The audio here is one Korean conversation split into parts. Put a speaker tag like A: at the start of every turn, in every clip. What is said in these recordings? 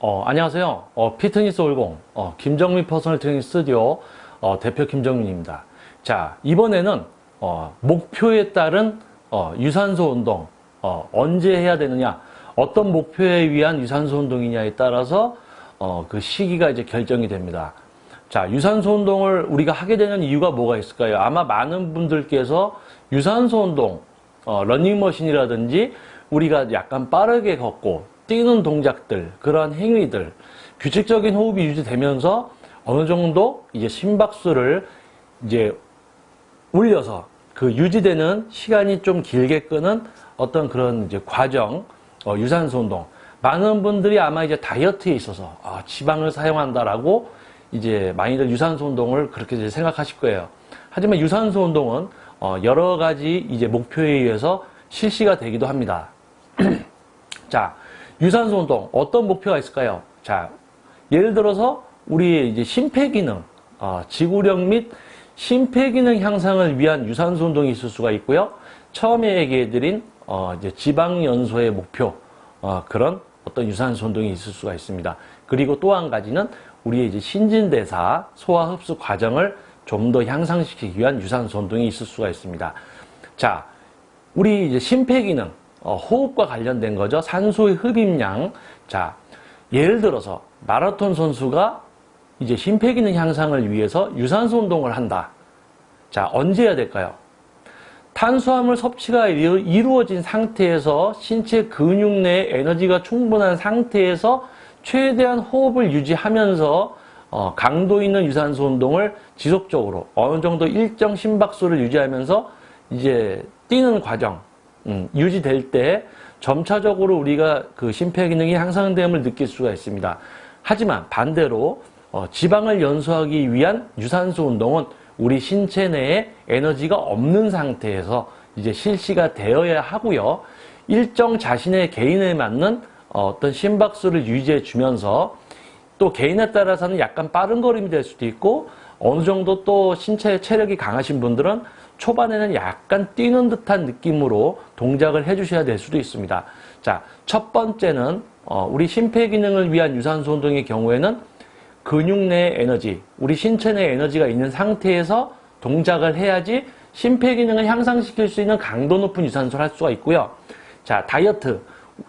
A: 어, 안녕하세요. 어, 피트니스 올공, 어, 김정민 퍼스널 트레이닝 스튜디오 어, 대표 김정민입니다. 자, 이번에는 어, 목표에 따른 어, 유산소 운동, 어, 언제 해야 되느냐, 어떤 목표에 위한 유산소 운동이냐에 따라서 어, 그 시기가 이제 결정이 됩니다. 자, 유산소 운동을 우리가 하게 되는 이유가 뭐가 있을까요? 아마 많은 분들께서 유산소 운동, 어, 러닝머신이라든지 우리가 약간 빠르게 걷고 뛰는 동작들, 그러한 행위들, 규칙적인 호흡이 유지되면서 어느 정도 이제 심박수를 이제 올려서 그 유지되는 시간이 좀 길게 끄는 어떤 그런 이제 과정, 어, 유산소 운동. 많은 분들이 아마 이제 다이어트에 있어서 아, 지방을 사용한다라고 이제 많이들 유산소 운동을 그렇게 이제 생각하실 거예요. 하지만 유산소 운동은 어, 여러 가지 이제 목표에 의해서 실시가 되기도 합니다. 자, 유산소 운동 어떤 목표가 있을까요? 자, 예를 들어서 우리 이제 심폐기능, 어, 지구력 및 심폐기능 향상을 위한 유산소 운동이 있을 수가 있고요. 처음에 얘기해드린 어, 이제 지방 연소의 목표 어, 그런 어떤 유산소 운동이 있을 수가 있습니다. 그리고 또 한 가지는 우리의 이제 신진대사 소화 흡수 과정을 좀 더 향상시키기 위한 유산소 운동이 있을 수가 있습니다. 자, 우리 이제 심폐기능, 어, 호흡과 관련된 거죠. 산소의 흡입량. 자, 예를 들어서 마라톤 선수가 이제 심폐 기능 향상을 위해서 유산소 운동을 한다. 자, 언제 해야 될까요? 탄수화물 섭취가 이루- 이루어진 상태에서 신체 근육 내 에너지가 충분한 상태에서 최대한 호흡을 유지하면서 어, 강도 있는 유산소 운동을 지속적으로 어느 정도 일정 심박수를 유지하면서 이제 뛰는 과정 음, 유지될 때 점차적으로 우리가 그 심폐기능이 향상됨을 느낄 수가 있습니다. 하지만 반대로 어, 지방을 연소하기 위한 유산소 운동은 우리 신체 내에 에너지가 없는 상태에서 이제 실시가 되어야 하고요. 일정 자신의 개인에 맞는 어, 어떤 심박수를 유지해 주면서 또 개인에 따라서는 약간 빠른 걸음이 될 수도 있고 어느 정도 또 신체 체력이 강하신 분들은 초반에는 약간 뛰는 듯한 느낌으로 동작을 해주셔야 될 수도 있습니다. 자, 첫 번째는 어, 우리 심폐 기능을 위한 유산소 운동의 경우에는 근육 내 에너지, 우리 신체 내 에너지가 있는 상태에서 동작을 해야지 심폐 기능을 향상시킬 수 있는 강도 높은 유산소를 할 수가 있고요. 자, 다이어트.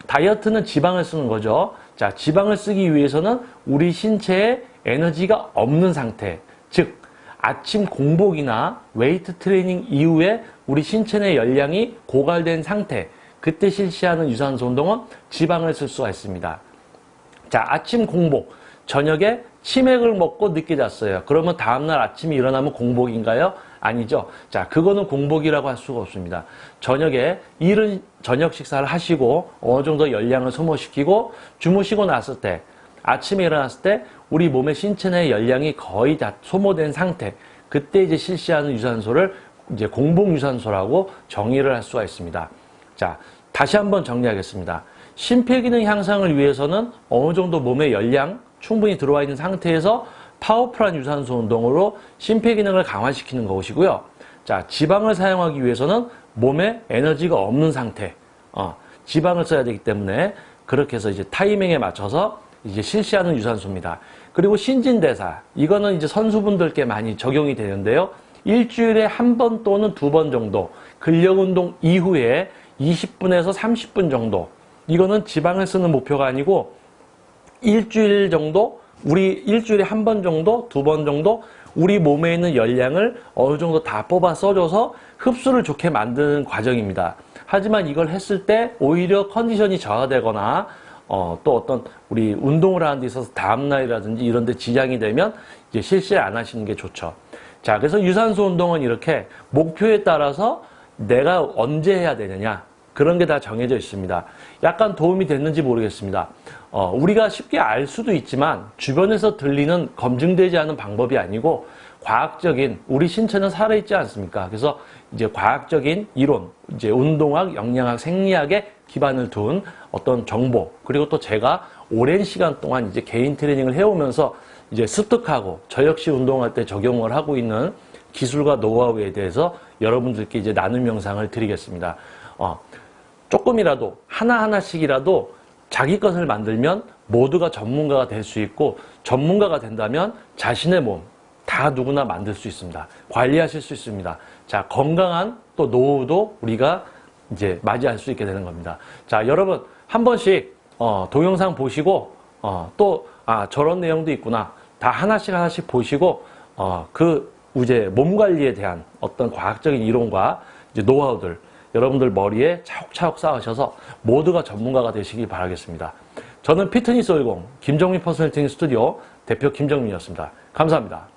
A: 다이어트는 지방을 쓰는 거죠. 자, 지방을 쓰기 위해서는 우리 신체에 에너지가 없는 상태, 즉, 아침 공복이나 웨이트 트레이닝 이후에 우리 신체 내 열량이 고갈된 상태, 그때 실시하는 유산소 운동은 지방을 쓸 수가 있습니다. 자, 아침 공복. 저녁에 치맥을 먹고 늦게 잤어요. 그러면 다음날 아침에 일어나면 공복인가요? 아니죠. 자, 그거는 공복이라고 할 수가 없습니다. 저녁에 이른 저녁 식사를 하시고 어느 정도 열량을 소모시키고 주무시고 났을 때 아침에 일어났을 때 우리 몸의 신체 내 열량이 거의 다 소모된 상태. 그때 이제 실시하는 유산소를 이제 공복 유산소라고 정의를 할 수가 있습니다. 자, 다시 한번 정리하겠습니다. 심폐기능 향상을 위해서는 어느 정도 몸의 열량 충분히 들어와 있는 상태에서 파워풀한 유산소 운동으로 심폐기능을 강화시키는 것이고요. 자, 지방을 사용하기 위해서는 몸에 에너지가 없는 상태, 어, 지방을 써야 되기 때문에 그렇게 해서 이제 타이밍에 맞춰서 이제 실시하는 유산소입니다. 그리고 신진대사, 이거는 이제 선수분들께 많이 적용이 되는데요. 일주일에 한 번 또는 두 번 정도 근력 운동 이후에 20분에서 30분 정도 이거는 지방을 쓰는 목표가 아니고 일주일 정도 우리 일주일에 한 번 정도 두 번 정도 우리 몸에 있는 열량을 어느 정도 다 뽑아 써줘서 흡수를 좋게 만드는 과정입니다. 하지만 이걸 했을 때 오히려 컨디션이 저하되거나 어, 또 어떤 우리 운동을 하는 데 있어서 다음날이라든지 이런 데 지장이 되면 이제 실시 안 하시는 게 좋죠. 자, 그래서 유산소 운동은 이렇게 목표에 따라서 내가 언제 해야 되느냐. 그런 게 다 정해져 있습니다. 약간 도움이 됐는지 모르겠습니다. 어, 우리가 쉽게 알 수도 있지만 주변에서 들리는 검증되지 않은 방법이 아니고 과학적인 우리 신체는 살아있지 않습니까? 그래서 이제 과학적인 이론, 이제 운동학, 영양학, 생리학에 기반을 둔 어떤 정보 그리고 또 제가 오랜 시간 동안 이제 개인 트레이닝을 해오면서 이제 습득하고 저 역시 운동할 때 적용을 하고 있는 기술과 노하우에 대해서 여러분들께 이제 나눔 영상을 드리겠습니다. 어, 조금이라도 하나하나씩이라도 자기 것을 만들면 모두가 전문가가 될 수 있고 전문가가 된다면 자신의 몸 다 누구나 만들 수 있습니다. 관리하실 수 있습니다. 자, 건강한 또 노후도 우리가 이제 맞이할 수 있게 되는 겁니다. 자, 여러분 한 번씩 어, 동영상 보시고 어, 또 아, 저런 내용도 있구나. 다 하나씩 하나씩 보시고 어, 그 이제 몸 관리에 대한 어떤 과학적인 이론과 이제 노하우들 여러분들 머리에 차곡차곡 쌓으셔서 모두가 전문가가 되시기 바라겠습니다. 저는 피트니스 10 김정민 퍼스널 트레이닝 스튜디오 대표 김정민이었습니다. 감사합니다.